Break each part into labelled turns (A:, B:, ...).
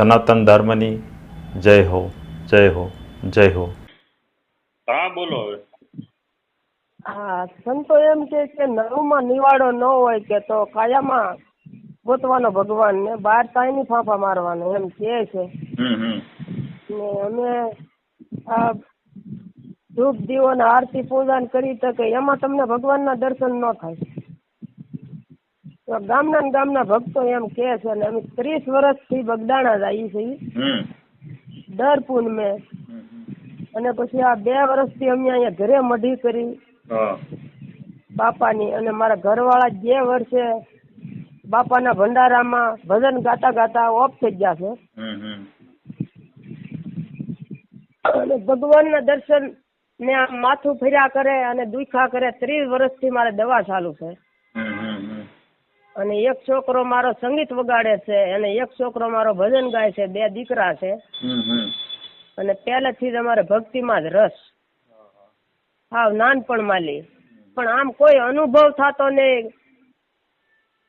A: સનાતન ધર્મની જય હો જય હો જય હો.
B: હા બોલો હવે.
C: હા સંતો એમ કે કે નવમાં નિવાડો ન હોય કે તો કાયામાં ગોતવાનો ભગવાન ને બાર તાઈની ફાંફા મારવાનો એમ કે છે.
B: હમ હમ.
C: ને અમે આ ધૂપ દીવો ને આરતી પૂજન કરી શકે એમાં તમને ભગવાનના દર્શન ન થાય. તો ગામના ને ગામના ભક્તો એમ કે છે ને અમે ત્રીસ વર્ષથી બગદાણા જઈએ છીએ. દર પૂનમે. અને પછી આ બે વર્ષથી અમે અહીંયા ઘરે મઢી કરી. બાપાની અને મારા ઘરવાળા જે વર્ષે બાપાના ભંડારામાં ભજન ગાતા ગાતા ઓફ થઈ ગયા છે. અને ભગવાનના દર્શન ને આમ માથું ફર્યા કરે અને દુખા કરે ત્રીસ વર્ષથી મારે દવા ચાલુ છે. અને એક છોકરો મારો સંગીત વગાડે છે અને એક છોકરો મારો ભજન ગાય છે બે દીકરા છે. અને પહેલેથી જ અમારે ભક્તિમાં જ રસ. હાવ નાનપણ માલી. પણ આમ કોઈ અનુભવ થતો નહીં.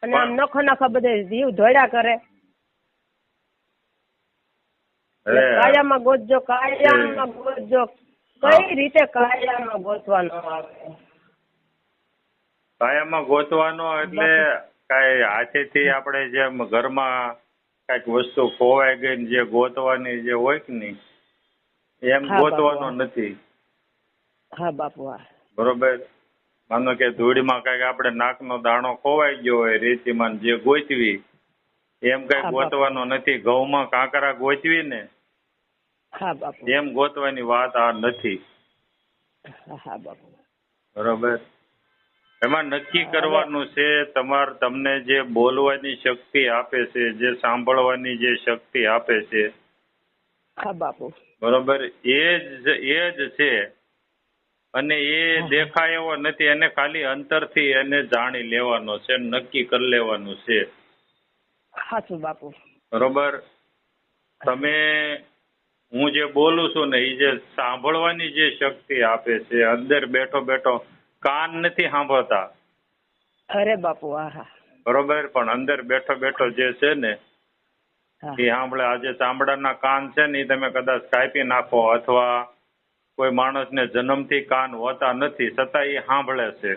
C: અને આમ નખો નખો બધે જીવ ધોડ્યા કરે. કાયામાં ગોતજો કાયામાં ગોતજો. કઈ રીતે કાયામાં ગોતવાનો આવે?
B: કાયામાં ગોતવાનો એટલે કાંઈ હાથેથી આપણે જેમ ઘરમાં કાંઈક વસ્તુ ખોવાઈ ગઈ જે ગોતવાની જે હોય કે નહીં એમ
C: હા,
B: ગોતવાનો
C: બાપુ.
B: નથી.
C: હા બાપુ હા
B: બરોબર? માનો કે ધૂળમાં કાંઈક આપણે નાકનો દાણો ખોવાઈ ગયો હોય રેતીમાં ને જે ગોતવી એમ કઈ
C: બાપુ.
B: ગોતવાનો નથી. ઘઉંમાં કાંકરા ગોતવી ને
C: હા બાપુ
B: એમ ગોતવાની વાત આ નથી.
C: હા હા બાપુ
B: બરોબર? એમાં નક્કી કરવાનું છે તમાર તમને જે બોલવાની શક્તિ આપે છે જે સાંભળવાની જે શક્તિ આપે છે.
C: હા બાપુ.
B: બરોબર? એ જ એ જ છે. અને એ દેખાય એવો નથી એને ખાલી અંતરથી એને જાણી લેવાનો છે નક્કી કરી લેવાનું છે.
C: બાપુ.
B: બરોબર? તમે હું જે બોલું છું ને એ જે સાંભળવાની જે શક્તિ આપે છે અંદર બેઠો બેઠો કાન નથી સાંભળતા.
C: અરે બાપુ હા હા
B: બરોબર પણ અંદર બેઠો બેઠો જે છે ને એ સાંભળે. આજે ચામડાના કાન છે ને એ તમે કદાચ કાપી નાખો અથવા કોઈ માણસને જન્મથી કાન હોતા નથી છતાં એ સાંભળે છે.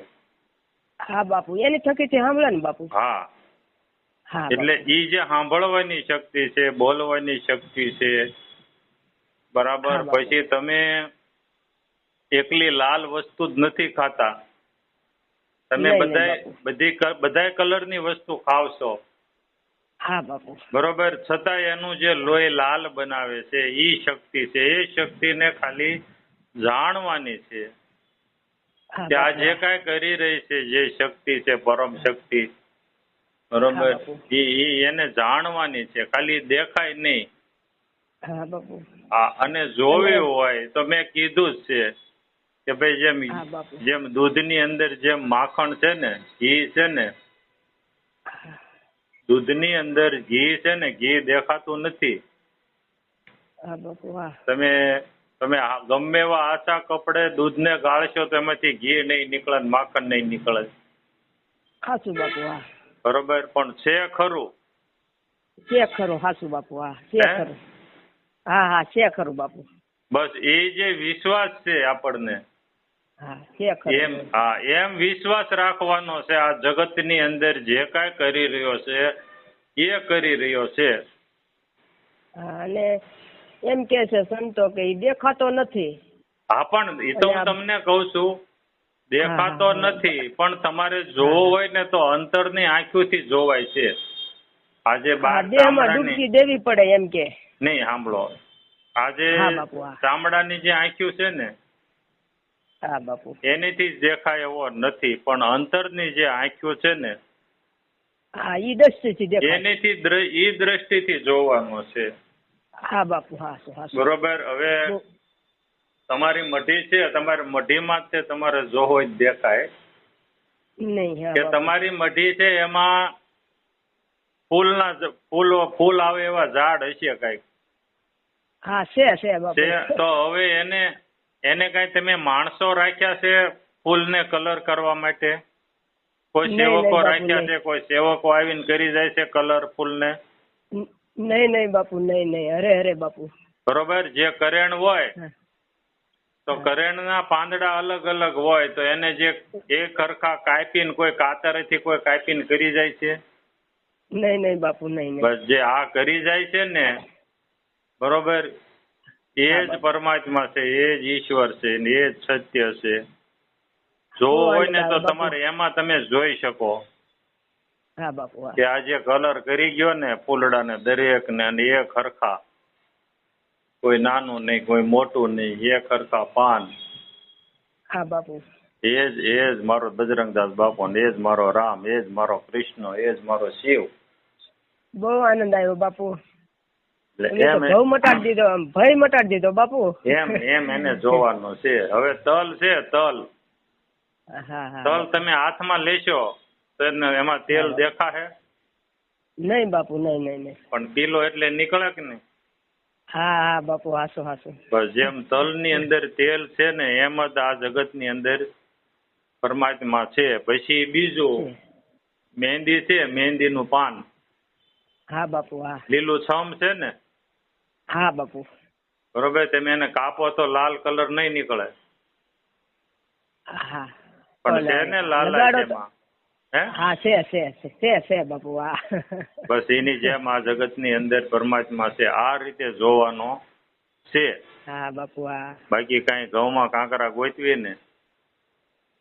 C: હા બાપુ એની થકીથી સાંભળે ને બાપુ.
B: હા.
C: હા
B: એટલે ઈ જે સાંભળવાની શક્તિ છે બોલવાની શક્તિ છે બરાબર. પછી તમે એકલી લાલ વસ્તુ જ નથી ખાતા. તમે. બધી ક- બધાય કલરની વસ્તુ
C: હા બાપુ.
B: બરોબર? છતાં એનું જે લોહી લાલ બનાવે છે ઈ શક્તિ છે. એ શક્તિને ખાલી જાણવાની છે કે આ જે કાંઈ કરી રહી છે જે શક્તિ છે પરમ શક્તિ. બરોબર? ઈ એને જાણવાની છે. ખાલી દેખાય નહીં.
C: હા
B: અને જોવી હોય તો મેં કીધું જ છે. કે ભાઈ જેમ જેમ દૂધ દૂધની અંદર જેમ માખણ છે ને ઘી છે ને દૂધની અંદર ઘી છે ને ઘી દેખાતું નથી. તમે તમે ગમે એવા આછા કપડે દૂધને ગાળશો તો એમાંથી ઘી નહીં નીકળે માખણ નહીં નીકળે.
C: સાચું બાપુ હા.
B: બરોબર પણ છે ખરું.
C: છે ખરું સાચું બાપુ હા. છે ખરું. હા હા છે ખરું બાપુ.
B: બસ એ જે વિશ્વાસ છે આપણને એમ હા એમ વિશ્વાસ રાખવાનો છે આ જગતની અંદર જે કાંઈ કરી રહ્યો છે એ કરી રહ્યો છે.
C: અને એમ કે છે સંતો કે દેખાતો નથી.
B: હા પણ એ તો હું તમને કહું છું દેખાતો. નથી પણ તમારે જોવો હોય ને તો અંતરની આંખોથી જોવાય છે. આજે બાર
C: ડૂબકી દેવી પડે એમ કે.
B: નહીં સાંભળો. આજે. ચામડાની જે આંખ્યું છે ને
C: હા બાપુ.
B: એનીથી દેખાય એવો નથી પણ અંતરની જે આંખ્યું છે ને
C: હા ઈ દ્રષ્ટિથી દેખાય.
B: એનીથી ઈ દ્રષ્ટિથી જોવાનું છે.
C: હા બાપુ હા હાચું.
B: બરોબર હવે તમારી મઢી છે તમારી મઢીમાં જ તે તમારે જો હોય દેખાય.
C: નહીં
B: કે તમારી મઢી છે એમાં ફૂલના ફૂલ ફૂલ આવે એવા ઝાડ હશે કંઈક.
C: હા છે છે બાપુ.
B: છે તો હવે એને એને કઈ તમે માણસો રાખ્યા છે ફૂલને કલર કરવા માટે? કોઈ સેવકો રાખ્યા છે? કોઈ સેવકો આવીને કરી જાય છે કલર ફૂલને?
C: નહીં નહીં બાપુ નહીં નહીં. અરે અરે બાપુ.
B: બરોબર? જે કરેણ હોય
C: તો
B: તો કરેણના પાંદડા અલગ અલગ હોય તો એને જે એક ખરખા કાપીને કોઈ કાતરેથી કોઈ કાપીને કરી જાય છે?
C: નહીં નહીં બાપુ નહીં.
B: બસ જે આ કરી જાય છે ને બરોબર? એ જ પરમાત્મા છે એ જ ઈશ્વર છે ને એ જ સત્ય છે. જોવો હોય ને તો તમારે એમાં તમે જોઈ શકો.
C: હા બાપુ
B: કે આજે કલર કરી ગયો ને ફૂલડાને દરેક ને એ ખરખા કોઈ નાનું નહીં કોઈ મોટું નહીં એ ખરખા પાન.
C: હા બાપુ.
B: એ જ એ જ મારો બજરંગદાસ બાપુ ને એ જ મારો રામ એ જ મારો કૃષ્ણ એ જ મારો શિવ.
C: બહુ આનંદ આવ્યો બાપુ. ભવ મટાડી દીધો ભય મટાડી દીધો બાપુ.
B: એમ એમ એને જોવાનું છે. હવે તલ છે તલ. તલ તમે હાથમાં લેશો તો એમાં તેલ દેખાશે?
C: નહીં બાપુ નહીં નહીં નહીં.
B: પણ પીલો એટલે નીકળે કે નહીં?
C: હા હા બાપુ હાસો હાસો.
B: બસ જેમ તલની અંદર તેલ છે ને એમ જ આ જગતની અંદર પરમાત્મા છે. પછી બીજું મહેંદી છે મહેંદીનું પાન.
C: હા બાપુ હા.
B: લીલું છમ છે ને
C: હા બાપુ.
B: બરોબર તમે એને કાપો તો લાલ કલર નહીં નીકળે.
C: હા.
B: પણ છે ને લાલ હે?
C: છે છે છે છે બાપુ આ
B: બસ એની જેમ આ જગતની અંદર પરમાત્મા છે. આ રીતે જોવાનો છે.
C: હા બાપુ આ
B: બાકી કાંઈ ઘઉંમાં કાંકરા ગોતવી ને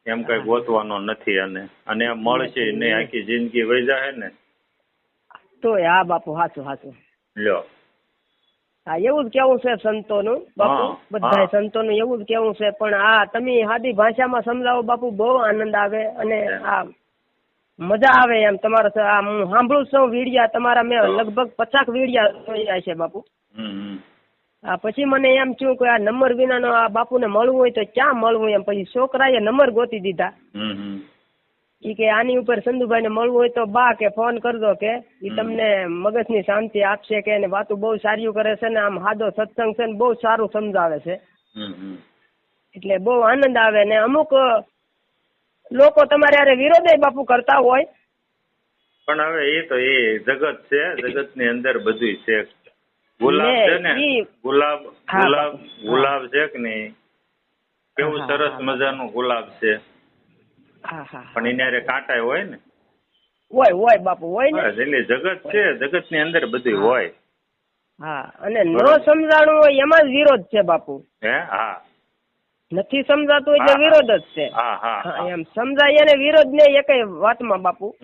B: એમ કઈ ગોતવાનો નથી અને અને મળશે. નહીં આખી જિંદગી વહી જાય ને.
C: તો હા બાપુ હાચું હાચું.
B: લ્યો.
C: હા એવું જ કેવું છે સંતોનું બાપુ
B: હા,
C: બધા. સંતોનું એવું જ કેવું છે પણ આ તમે સાદી ભાષામાં સમજાવો બાપુ બહુ આનંદ આવે અને આ મજા આવે એમ તમારો આ હું સાંભળું છું વીડિયા તમારા મેં લગભગ પચાસ વીડિયા જોયા છે બાપુ. આ પછી મને એમ થયું કે આ નંબર વિનાનો આ બાપુને મળવું હોય તો ક્યાં મળવું એમ પછી છોકરાએ નંબર ગોતી દીધા. ઈ કે આની ઉપર સંધુભાઈને મળવું હોય તો બા કે ફોન કરજો કે ઈ. તમને મગજની શાંતિ આપશે કે એને વાતું બહુ સારી કરે છે ને આમ હાદો સત્સંગ છે ને બહુ સારું સમજાવે છે. એટલે બહુ આનંદ આવે ને અમુક લોકો તમારે અરે વિરોધે બાપુ કરતા હોય
B: પણ હવે એ તો એ જગત છે જગતની અંદર બધું છે ગુલાબ છે ને ગુલાબ ગુલાબ ગુલાબ છે કે નહીં કેવું સરસ. મજાનું ગુલાબ છે પણ એને અરે કાંટા હોય ને?
C: હોય હોય બાપુ હોય ને.
B: એટલે જગત છે જગતની અંદર બધું હોય.
C: હા અને ન સમજાણું હોય એમાં જ વિરોધ છે બાપુ.
B: હે? હા.
C: નથી સમજાતું એટલે. વિરોધ જ છે. એમ સમજાય એને વિરોધ ને એકય વાતમાં બાપુ.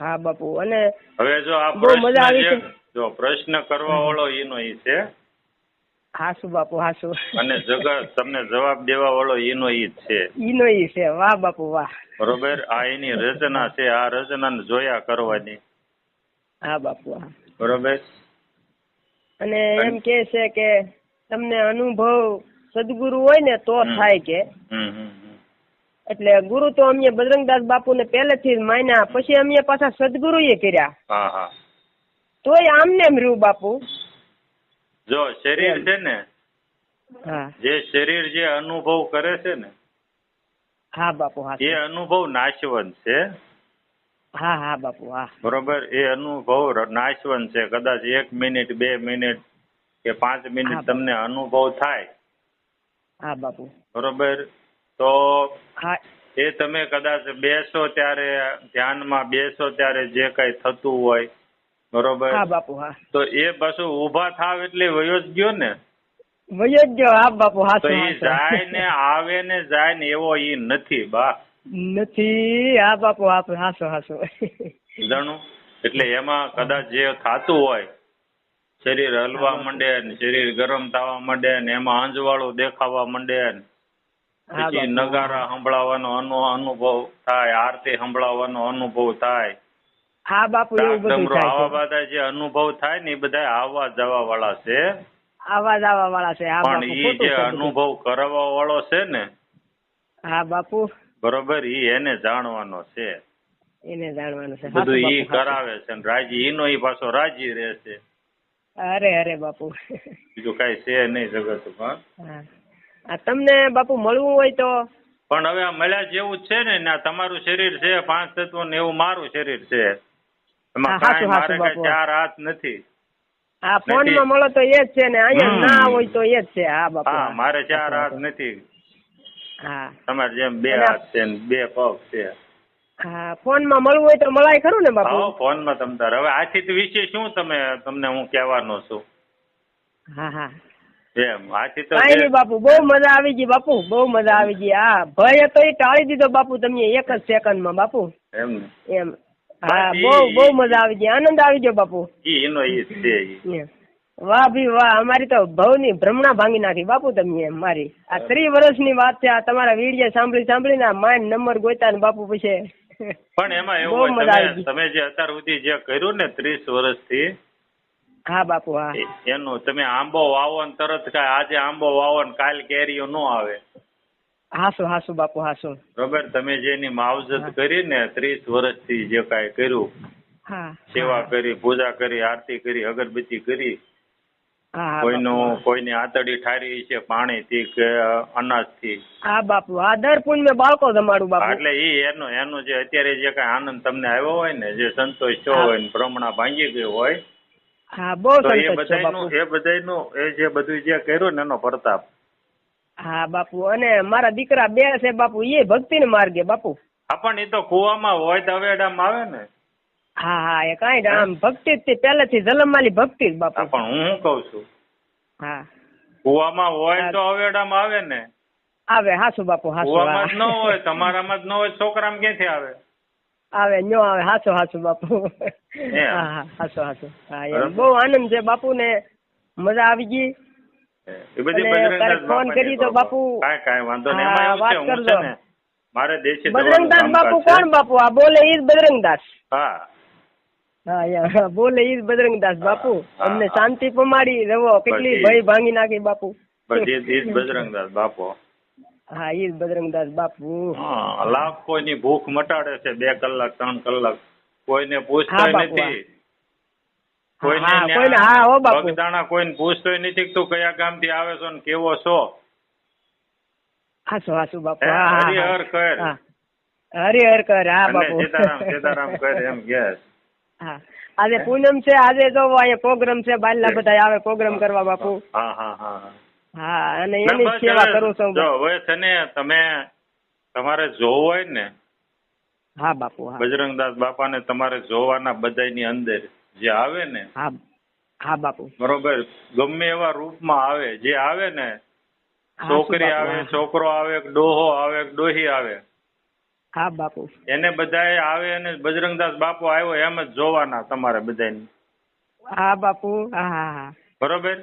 C: હા બાપુ અને
B: હવે જો આ
C: મજા આવી છે.
B: જો પ્રશ્ન કરવા વાળો એનો ઈ છે
C: હાસુ બાપુ હાસુ.
B: અને જગત તમને જવાબ દેવા વાળો એનો ઈ છે.
C: ઈનો ઈ છે. વાહ બાપુ વાહ.
B: બરોબર? આ એની રચના છે. આ રચના જોયા કરવાની.
C: હા બાપુ હા.
B: બરોબર?
C: અને એમ કે છે કે તમને અનુભવ સદગુરુ હોય ને તો થાય કે. એટલે ગુરુ તો અમે બજરંગદાસ બાપુને પહેલેથી જ માન્યા. પછી અમે પાછા સદગુરુ
B: એ કર્યા
C: તોય આમને એમ રહ્યું બાપુ.
B: જો શરીર છે ને જે શરીર જે અનુભવ કરે છે ને
C: હા બાપુ હા
B: એ અનુભવ નાશવંત છે?
C: હા હા બાપુ હા.
B: બરોબર એ અનુભવ નાશવંત છે. કદાચ એક મિનિટ બે મિનિટ કે પાંચ મિનિટ તમને અનુભવ થાય.
C: હા બાપુ.
B: બરોબર તો
C: હા.
B: એ તમે કદાચ બેસો ત્યારે ધ્યાનમાં બેસો ત્યારે જે કઈ થતું હોય બરોબર?
C: હા બાપુ હા.
B: તો એ પાછું ઊભા થાવ એટલે વયો જ ગયો ને?
C: વયો જ ગયો હા બાપુ
B: તો એ જાય ને આવે ને જાય ને એવો ઈ નથી બા.
C: નથી હા બાપુ હા હાસો હાસો.
B: જાણું? એટલે એમાં કદાચ જે થતું હોય શરીર હલવા માંડે ને શરીર ગરમ થવા માંડે ને એમાં અંજવાળું દેખાવા માંડે ને પછી નગારા સંભળાવાનો અનુભવ થાય આરતી સંભળાવાનો અનુભવ થાય.
C: હા બાપુ એવું બધું થાય
B: આવા બધા જે અનુભવ થાય ને એ બધા આવવા જવા વાળા છે.
C: આવવા જવા વાળા છે. હા
B: પણ
C: બાપુ ખોટું
B: જે અનુભવ કરવા વાળો છે ને
C: હા બાપુ.
B: બરોબર ઈ એને જાણવાનો છે.
C: એને જાણવાનું છે.
B: બધું ઈ કરાવે છે ને રાજી ઈનો ઈ પાછો રાજી રહેશે
C: અરે અરે બાપુ.
B: બીજું કઈ છે નહીં જગત
C: હા. આ તમને બાપુ મળવું હોય તો?
B: પણ હવે આ મળ્યા જેવું જ છે ને ને તમારું શરીર છે પાંચ તત્વ ને એવું મારું શરીર છે. એમાં કાંઈ
C: હાચું, હાચું,
B: મારે કાંઈ ચાર હાથ નથી.
C: હા ફોનમાં મળો તો એ જ છે ને અહીંયા ના હોય તો એ જ છે. હા બાપુ
B: હા મારે ચાર હાથ નથી.
C: હા.
B: તમારે જેમ બે હાથ છે ને બે પગ છે.
C: હા ફોનમાં મળવું હોય તો મળાય ખરું ને બાપુ?
B: આવો ફોનમાં તમ તાર. હવે આથી વિશે શું તમે તમને હું કહેવાનો છું?
C: હા હા.
B: એમ આથી તો
C: કાંઈ નહીં બાપુ બહુ મજા આવી ગઈ બાપુ બહુ મજા આવી ગઈ. હા ભય હતો એ ટાળી દીધો બાપુ તમે એક જ સેકન્ડમાં બાપુ.
B: એમ
C: એમ. હા બહુ બહુ મજા આવી ગઈ. આનંદ આવી ગયો બાપુ.
B: ઈ એનો ઈ છે
C: વાહ ભી વાહ અમારી તો ભવની ભ્રમણા ભાંગી નાખી. બાપુ તમે મારી. આ ત્રીસ વર્ષની વાત છે આ તમારા વીડિયો સાંભળી સાંભળીને આ માઇન્ડ નંબર ગોતા ને બાપુ પછી.
B: પણ એમાં એવું
C: મજા
B: હોય
C: આવી
B: તમે તમે જે અત્યાર સુધી જે કર્યું ને ત્રીસ વર્ષથી
C: હા બાપુ હા.
B: એનું તમે આંબો વાવો ને તરત કાંઈ આજે આંબો વાવો ને કાલ કેરીઓ નો આવે.
C: હાસુ હાસુ બાપુ હાસુ.
B: બરોબર તમે જે એની માવજત કરી ને ત્રીસ વર્ષથી જે કાંઈ કર્યું
C: હા
B: સેવા કરી પૂજા કરી આરતી કરી અગરબત્તી કરી કોઈનું કોઈની આતડી ઠારી છે પાણીથી કે અનાજથી?
C: હા બાપુ આ દર પુણ્ય બાળકો તમારું બાપુ.
B: એટલે ઈ એનો એનો જે અત્યારે જે કઈ આનંદ તમને આવ્યો હોય ને જે સંતોષ થયો હોય ને ભ્રમણા ભાંગી ગયો હોય
C: હા બહુ
B: તો એ
C: બધાનું
B: એ બધાનું એ જે બધું જે કર્યું ને એનો પ્રતાપ.
C: હા બાપુ. અને મારા દીકરા બે છે બાપુ. એ ભક્તિ ને માર્ગે બાપુ.
B: હા પણ એ તો કુવામાં હોય તો આવે ને.
C: હા હા એ કાંઈ આમ ભક્તિ જ પહેલેથી જલમવાલી ભક્તિ જ બાપુ.
B: પણ હું શું કઉ છું?
C: હા.
B: કુવામાં હોય. તો અવેડામાં આવે ને.
C: આવે હાસુ બાપુ હાસુ
B: કુવામાં જ ન હોય તમારામાં જ ન હોય છોકરામાં ક્યાંથી આવે?
C: આવે ન્યો આવે હાસુ હાસુ બાપુ. હા હા હાસુ હાસુ. હા બહુ આનંદ છે બાપુ ને મજા આવી ગઈ.
B: એ બધી
C: અને
B: બજરંગદાસ
C: તારે ફોન કરી તો બાપુ-
B: કાંઈ કાંઈ વાંધો નહીં. એમાં એવું છે હું છે ને મારે દેશી
C: બજરંગદાસ બાપુ કોણ બાપુ? આ બોલે ઈ બજરંગદાસ.
B: હા.
C: હા બોલે ઈ બજરંગદાસ બાપુ. અમને શાંતિ પમાડી રવો. કેટલી ભય ભાંગી નાખી બાપુ.
B: બસ એ બજરંગદાસ બાપુ.
C: હા ઈ બજરંગદાસ બાપુ.
B: હા લાખ કોઈની ભૂખ મટાડે છે બે કલાક ત્રણ કલાક. કોઈને
C: પૂછતા
B: નથી. કોઈને
C: હા,
B: ન્યા
C: કોઈને હા હો બાપુ.
B: બગદાણા કોઈને પૂછતોય નથી કે તું કયા ગામથી આવે છો ને કેવો છો.
C: હાસુ હાસુ બાપુ.
B: હે,
C: હા હા, હા.
B: હરિહર કર.
C: હરિહર કર હા બાપુ.
B: સીતારામ સીતારામ કરે એમ કે
C: હા. આજે પૂનમ છે આજે અહીંયા પ્રોગ્રામ છે બાયલા બધા આવે પ્રોગ્રામ કરવા બાપુ.
B: હા હા હા હા.
C: અને એની સેવા કરું છું.
B: જો હવે છે ને તમે તમારે જોવું હોય ને
C: હા બાપુ બજરંગદાસ
B: બજરંગદાસ બાપાને તમારે જોવાના બધાયની અંદર. જે આવે ને
C: હા હા બાપુ.
B: બરોબર ગમે એવા રૂપમાં આવે જે આવે ને છોકરી આવે છોકરો આવે ડોહો આવે ડોહી આવે.
C: હા બાપુ.
B: એને બધાએ આવે અને બજરંગદાસ બાપુ આવ્યો એમ જ જોવાના તમારે બધાને
C: હા બાપુ હા હા હા.
B: બરોબર?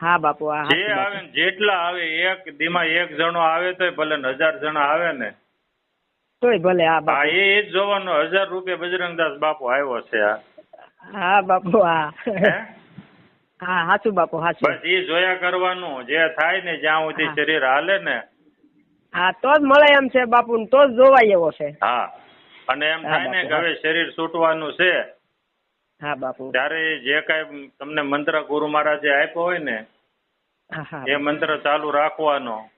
C: હા બાપુ
B: જે આવે ને જેટલા આવે એક દીમાં એક જણો આવે તો ભલે ને હજાર જણા આવે ને.
C: તોય ભલે હા
B: એ જ જોવાનો હજાર રૂપિયા બજરંગદાસ બાપુ આવ્યો છે આ.
C: હા બાપુ હા.
B: હા?
C: હાચું બાપુ હાચું.
B: બસ એ જોયા કરવાનું. જે થાય ને જ્યાં સુધી શરીર હાલે ને.
C: હા તો જ મળે એમ છે બાપુ તો જ જોવાય એવો છે.
B: હા. અને એમ થાય ને કે હવે શરીર છૂટવાનું છે.
C: હા બાપુ.
B: ત્યારે જે કઈ તમને મંત્ર ગુરુ મહારાજે આપ્યો હોય ને એ મંત્ર ચાલુ રાખવાનો.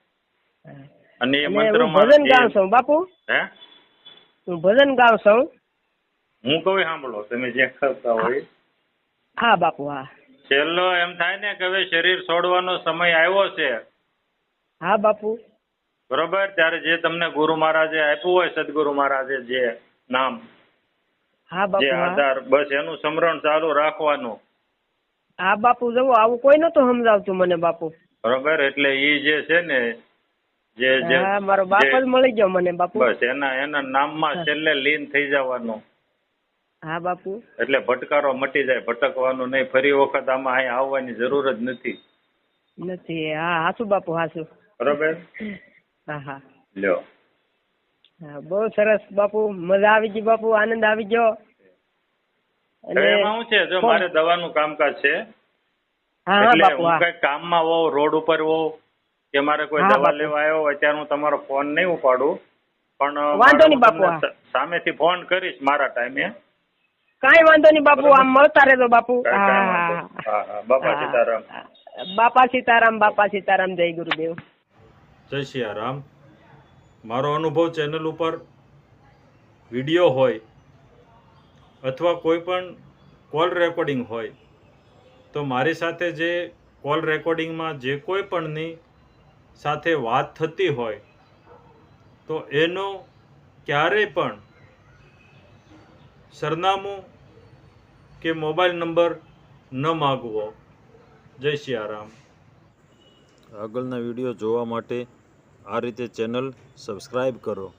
B: અને એ મંત્ર
C: ભજન
B: ગાવ
C: છું બાપુ.
B: હે?
C: હું ભજન ગાવ છું.
B: હું કહું સાંભળો તમે જે કરતા હોય.
C: હા બાપુ હા.
B: છેલ્લો એમ થાય ને કે હવે શરીર છોડવાનો સમય આવ્યો છે.
C: હા બાપુ.
B: બરોબર? ત્યારે જે તમને ગુરુ મહારાજે આપ્યું હોય સદગુરુ મહારાજે જે નામ
C: હા બાપુ જે
B: આધાર બસ એનું સ્મરણ ચાલુ રાખવાનું.
C: હા બાપુ જવો આવું કોઈ નતું સમજાવતું મને બાપુ.
B: બરોબર? એટલે ઈ જે છે ને જે જે
C: મારો બાપ જ મળી ગયો મને બાપુ.
B: બસ એના એના નામમાં છેલ્લે લીન થઈ જવાનું.
C: હા બાપુ.
B: એટલે ભટકારો મટી જાય ભટકવાનું નહીં. ફરી વખત આમાં અહીં આવવાની જરૂર જ નથી.
C: નથી. હા હાસુ બાપુ હાસુ.
B: બરોબર?
C: હા હા.
B: લ્યો.
C: બહુ સરસ બાપુ. મજા આવી ગઈ બાપુ. આનંદ આવી ગયો.
B: એમાં શું છે? જો? મારે દવાનું કામકાજ છે.
C: હા હા
B: એટલે
C: બાપુ
B: હું કઈ કામમાં હોઉં રોડ ઉપર હોઉં કે મારે કોઈ દવા લેવા આવ્યો હોય ત્યારે હું તમારો ફોન નહીં ઉપાડું. પણ
C: વાંધો નહીં, બાપુ,
B: સામેથી ફોન કરીશ મારા ટાઈમે.
C: કાંઈ વાંધો નહીં બાપુ આમ મળતા રહેજો બાપુ.
B: બાપા સીતારામ.
C: બાપા સીતારામ બાપા સીતારામ જય ગુરુદેવ.
A: જય સિયારામ. મારો અનુભવ ચેનલ ઉપર વીડિયો હોય
B: અથવા કોઈ પણ કોલ રેકોર્ડિંગ હોય તો મારી સાથે જે કોલ રેકોર્ડિંગમાં જે કોઈ પણની સાથે વાત થતી હોય તો એનો ક્યારેય પણ સરનામું કે મોબાઈલ નંબર ન માગવો. જય સિયારામ. આગળના વીડિયો જોવા માટે આ રીતે ચેનલ સબસ્ક્રાઈબ કરો.